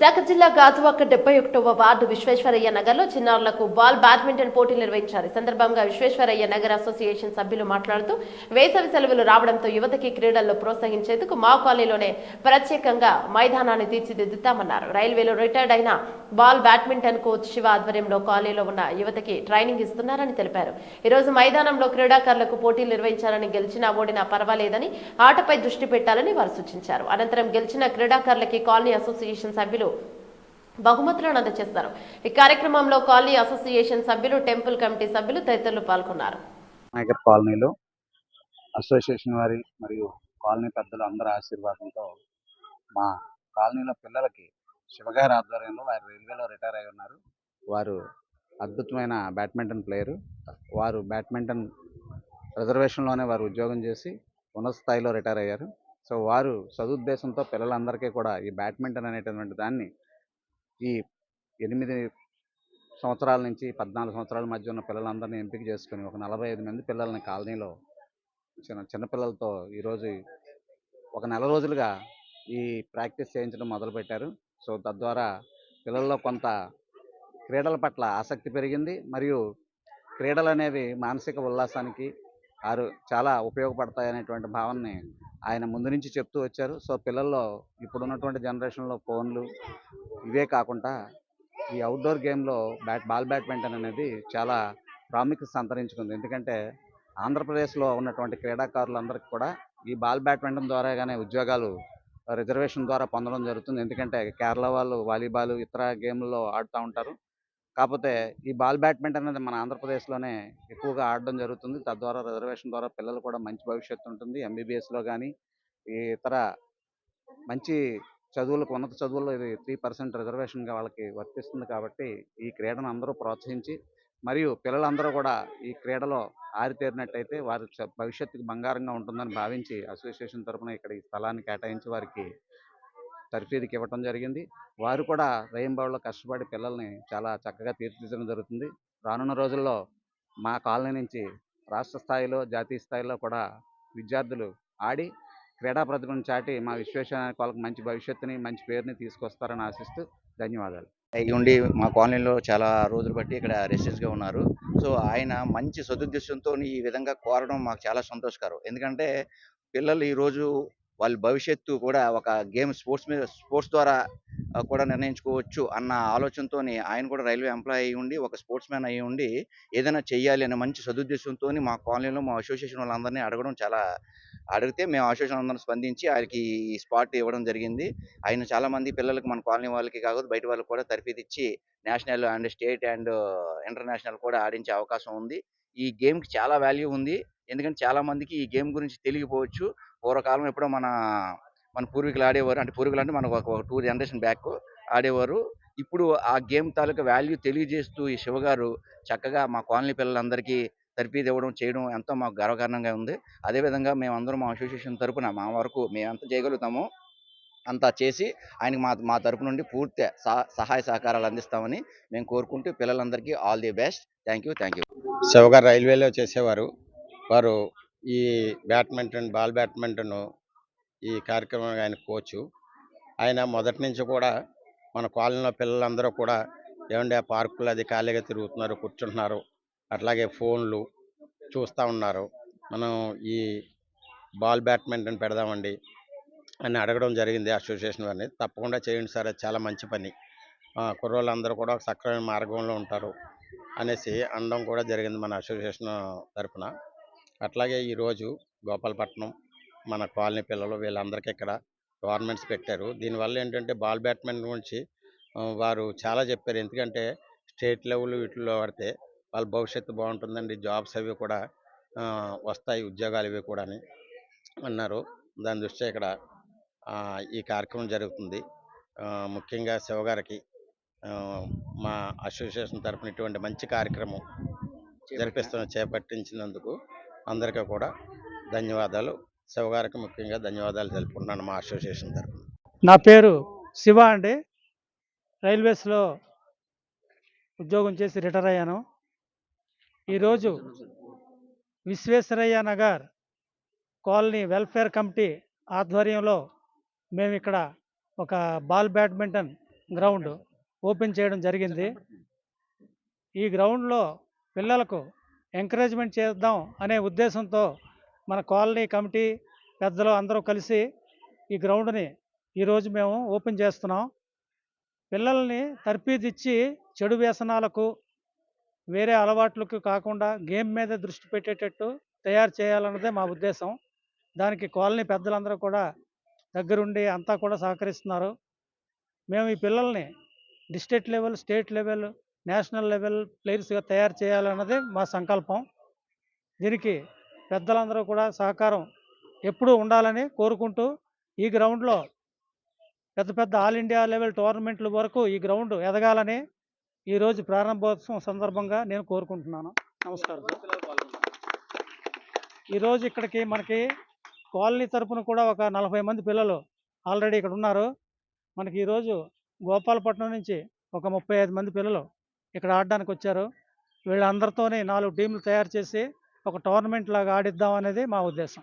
విశాఖ జిల్లా గాజువాక డెబ్బై ఒకటవ వార్డు విశ్వేశ్వరయ్య నగర్లో చిన్నారులకు బాల్ బ్యాడ్మింటన్ పోటీలు నిర్వహించారు. ఈ సందర్భంగా విశ్వేశ్వరయ్య నగర్ అసోసియేషన్ సభ్యులు మాట్లాడుతూ వేసవి సెలవులు రావడంతో యువతకి క్రీడల్లో ప్రోత్సహించేందుకు మా కాలనీలోనే ప్రత్యేకంగా మైదానాన్ని తీర్చిదిద్దుతామన్నారు. రైల్వేలో రిటైర్డ్ అయిన బాల్ బ్యాడ్మింటన్ కోచ్ శివ ఆధ్వర్యంలో కాలనీలో ఉన్న యువతకి ట్రైనింగ్ ఇస్తున్నారని తెలిపారు. ఈరోజు మైదానంలో క్రీడాకారులకు పోటీలు నిర్వహించాలని గెలిచినా ఓడినా పర్వాలేదని ఆటపై దృష్టి పెట్టాలని వారు సూచించారు. అనంతరం గెలిచిన క్రీడాకారులకి కాలనీ అసోసియేషన్ సభ్యులు బహుమతులను అందజేస్తారు. ఈ కార్యక్రమంలో కాలనీ అసోసియేషన్ సభ్యులు టెంపుల్ కమిటీ సభ్యులు తదితరులు పాల్గొన్నారు. నాయకర్ కాలనీలో అసోసియేషన్ వారి మరియు కాలనీ పెద్దలు అందరి ఆశీర్వాదంతో మా కాలనీలో పిల్లలకి శివగారి ఆధ్వర్యంలో వారు రైల్వేలో రిటైర్ అయి ఉన్నారు. వారు అద్భుతమైన బ్యాడ్మింటన్ ప్లేయరు. వారు బ్యాడ్మింటన్ రిజర్వేషన్లోనే వారు ఉద్యోగం చేసి ఉన్నత స్థాయిలో రిటైర్ అయ్యారు. సో వారు సదుద్దేశంతో పిల్లలందరికీ కూడా ఈ బ్యాడ్మింటన్ అనేటటువంటి దాన్ని ఈ ఎనిమిది సంవత్సరాల నుంచి పద్నాలుగు సంవత్సరాల మధ్య ఉన్న పిల్లలందరినీ ఎంపిక చేసుకుని ఒక నలభై ఐదు మంది పిల్లల్ని కాలనీలో చిన్న చిన్నపిల్లలతో ఈరోజు ఒక నెల రోజులుగా ఈ ప్రాక్టీస్ చేయించడం మొదలుపెట్టారు. సో తద్వారా పిల్లల్లో కొంత క్రీడల పట్ల ఆసక్తి పెరిగింది. మరియు క్రీడలు అనేవి మానసిక ఉల్లాసానికి ఆరు చాలా ఉపయోగపడతాయి అనేటువంటి భావనని ఆయన ముందు నుంచి చెప్తూ వచ్చారు. సో పిల్లల్లో ఇప్పుడున్నటువంటి జనరేషన్లో ఫోన్లు ఇవే కాకుండా ఈ అవుట్డోర్ గేమ్లో బ్యాట్ బాల్ బ్యాడ్మింటన్ అనేది చాలా ప్రాముఖ్యత సంతరించుకుంది. ఎందుకంటే ఆంధ్రప్రదేశ్లో ఉన్నటువంటి క్రీడాకారులందరికీ కూడా ఈ బాల్ బ్యాడ్మింటన్ ద్వారాగానే ఉద్యోగాలు రిజర్వేషన్ ద్వారా పొందడం జరుగుతుంది. ఎందుకంటే కేరళ వాళ్ళు వాలీబాల్ ఇతర గేమ్లలో ఆడుతూ ఉంటారు. కాకపోతే ఈ బాల్ బ్యాడ్మింటన్ అనేది మన ఆంధ్రప్రదేశ్లోనే ఎక్కువగా ఆడడం జరుగుతుంది. తద్వారా రిజర్వేషన్ ద్వారా పిల్లలు కూడా మంచి భవిష్యత్తు ఉంటుంది. ఎంబీబీఎస్లో కానీ ఈ ఇతర మంచి చదువులకు ఉన్నత చదువుల్లో ఇది త్రీ పర్సెంట్ రిజర్వేషన్గా వాళ్ళకి వర్తిస్తుంది కాబట్టి ఈ క్రీడను అందరూ ప్రోత్సహించి మరియు పిల్లలందరూ కూడా ఈ క్రీడలో ఆరితేరినట్టయితే వారి చ- భవిష్యత్తుకు బంగారంగా ఉంటుందని భావించి అసోసియేషన్ తరపున ఇక్కడ ఈ స్థలాన్ని కేటాయించి వారికి తర్ఫీదుకి ఇవ్వటం జరిగింది. వారు కూడా రయంబావులో కష్టపడి పిల్లల్ని చాలా చక్కగా తీర్చిదిద్దడం జరుగుతుంది. రానున్న రోజుల్లో మా కాలనీ నుంచి రాష్ట్ర స్థాయిలో జాతీయ స్థాయిలో కూడా విద్యార్థులు ఆడి క్రీడా ప్రతిభను చాటి మా విశ్వేశ్వరానికి వాళ్ళకి మంచి భవిష్యత్తుని మంచి పేరుని తీసుకొస్తారని ఆశిస్తూ ధన్యవాదాలు. అయి ఉండి మా కాలనీలో చాలా రోజులు బట్టి ఇక్కడ రెసిడెన్స్గా ఉన్నారు. సో ఆయన మంచి సదుద్దేశంతో ఈ విధంగా కోరడం మాకు చాలా సంతోషకరం. ఎందుకంటే పిల్లలు ఈరోజు వాళ్ళ భవిష్యత్తు కూడా ఒక గేమ్ స్పోర్ట్స్ మీద స్పోర్ట్స్ ద్వారా కూడా నిర్ణయించుకోవచ్చు అన్న ఆలోచనతో ఆయన కూడా రైల్వే ఎంప్లాయ్ అయ్యి ఉండి ఒక స్పోర్ట్స్ మ్యాన్ అయ్యి ఉండి ఏదైనా చేయాలి అనే మంచి సదుద్దేశంతో మా కాలనీలో మా అసోసియేషన్ వాళ్ళందరినీ అడగడం చాలా అడిగితే మేము అసోసియేషన్ అందరం స్పందించి ఆయనకి ఈ స్పాట్ ఇవ్వడం జరిగింది. ఆయన చాలా మంది మన కాలనీ వాళ్ళకి కాకపోతే బయట వాళ్ళకి కూడా తరఫీదు ఇచ్చి national and state and international కూడా ఆడించే అవకాశం ఉంది. ఈ గేమ్కి చాలా వాల్యూ ఉంది. ఎందుకంటే చాలామందికి ఈ గేమ్ గురించి తెలియకపోవచ్చు. పూర్వకాలం ఎప్పుడో మన మన పూర్వీకులు ఆడేవారు. అంటే పూర్వీకులు అంటే మనకు ఒక టూ జనరేషన్ బ్యాక్ ఆడేవారు. ఇప్పుడు ఆ గేమ్ తాలూకా వాల్యూ తెలియజేస్తూ ఈ శివ గారు చక్కగా మా కాలనీ పిల్లలందరికీ తరిపీ ఇవ్వడం చేయడం ఎంతో మాకు గర్వకారణంగా ఉంది. అదేవిధంగా మేమందరం మా అసోసియేషన్ తరపున మా వరకు మేము చేయగలుగుతాము. అంతా చేసి ఆయనకి మా మా తరపు నుండి పూర్తి సహ- సహాయ సహకారాలు అందిస్తామని మేము కోరుకుంటూ పిల్లలందరికీ all the best. Thank you thank you శివగారు రైల్వేలో చేసేవారు. వారు ఈ బ్యాడ్మింటన్ బాల్ బ్యాడ్మింటన్ ఈ కార్యక్రమం ఆయన కోచ్. ఆయన మొదటి నుంచి కూడా మన కాలనీలో పిల్లలందరూ కూడా ఏమంటే ఆ పార్కులు అది ఖాళీగా తిరుగుతున్నారు కూర్చుంటున్నారు. అట్లాగే ఫోన్లు చూస్తూ ఉన్నారు. మనం ఈ బాల్ బ్యాడ్మింటన్ పెడదామండి అని అడగడం జరిగింది అసోసియేషన్ వారిని. తప్పకుండా చేయండి సార్ అది చాలా మంచి పని. ఆ, కుర్రోళ్ళందరూ కూడా ఒక సక్రమైన మార్గంలో ఉంటారు అనేసి అనడం కూడా జరిగింది మన అసోసియేషన్ తరపున. అట్లాగే ఈరోజు గోపాలపట్నం మన కాలనీ పిల్లలు వీళ్ళందరికీ ఇక్కడ టోర్నమెంట్స్ పెట్టారు. దీనివల్ల ఏంటంటే బాల్ బ్యాడ్మింటన్ గురించి వారు చాలా చెప్పారు. ఎందుకంటే స్టేట్ లెవెల్ వీటిలో ఆడితే వాళ్ళ భవిష్యత్తు బాగుంటుందండి. జాబ్స్ అవి కూడా వస్తాయి ఉద్యోగాలు ఇవి కూడా అని అన్నారు. దాని దృష్ట్యా ఇక్కడ ఈ కార్యక్రమం జరుగుతుంది. ముఖ్యంగా శివగారికి మా అసోసియేషన్ తరపున ఇటువంటి మంచి కార్యక్రమం జరిపిస్తున్న చేపట్టించినందుకు అందరికీ కూడా ధన్యవాదాలు. శివగారికి ముఖ్యంగా ధన్యవాదాలు తెలుపుకున్నాను మా అసోసియేషన్ తరఫున. నా పేరు శివ అండి. రైల్వేస్లో ఉద్యోగం చేసి రిటైర్ అయ్యాను. ఈరోజు Visvesvaraya Nagar colony welfare committee ఆధ్వర్యంలో మేము ఇక్కడ ఒక బాల్ బ్యాడ్మింటన్ గ్రౌండ్ ఓపెన్ చేయడం జరిగింది. ఈ గ్రౌండ్లో పిల్లలకు ఎంకరేజ్మెంట్ చేద్దాం అనే ఉద్దేశంతో మన కాలనీ కమిటీ పెద్దలు అందరూ కలిసి ఈ గ్రౌండ్ని ఈరోజు మేము ఓపెన్ చేస్తున్నాం. పిల్లల్ని తర్పీదిచ్చి చెడు వ్యసనాలకు వేరే అలవాట్లకు కాకుండా గేమ్ మీద దృష్టి పెట్టేటట్టు తయారు చేయాలన్నదే మా ఉద్దేశం. దానికి కాలనీ పెద్దలందరూ కూడా దగ్గరుండి అంతా కూడా సహకరిస్తున్నారు. మేము ఈ పిల్లల్ని district level state level national level ప్లేయర్స్గా తయారు చేయాలన్నదే మా సంకల్పం. దీనికి పెద్దలందరూ కూడా సహకారం ఎప్పుడూ ఉండాలని కోరుకుంటూ ఈ గ్రౌండ్లో పెద్ద పెద్ద ఆల్ ఇండియా లెవెల్ టోర్నమెంట్ల వరకు ఈ గ్రౌండ్ ఎదగాలని ఈరోజు ప్రారంభోత్సవం సందర్భంగా నేను కోరుకుంటున్నాను. నమస్కారం ఈరోజు ఇక్కడికి మనకి కాలనీ తరపున కూడా ఒక నలభై మంది పిల్లలు ఆల్రెడీ ఇక్కడ ఉన్నారు. మనకి ఈరోజు గోపాలపట్నం నుంచి ఒక ముప్పై ఐదు మంది పిల్లలు ఇక్కడ ఆడడానికి వచ్చారు వీళ్ళందరితోనే నాలుగు టీంలు తయారు చేసి ఒక టోర్నమెంట్ లాగా ఆడిద్దాం అనేది మా ఉద్దేశం.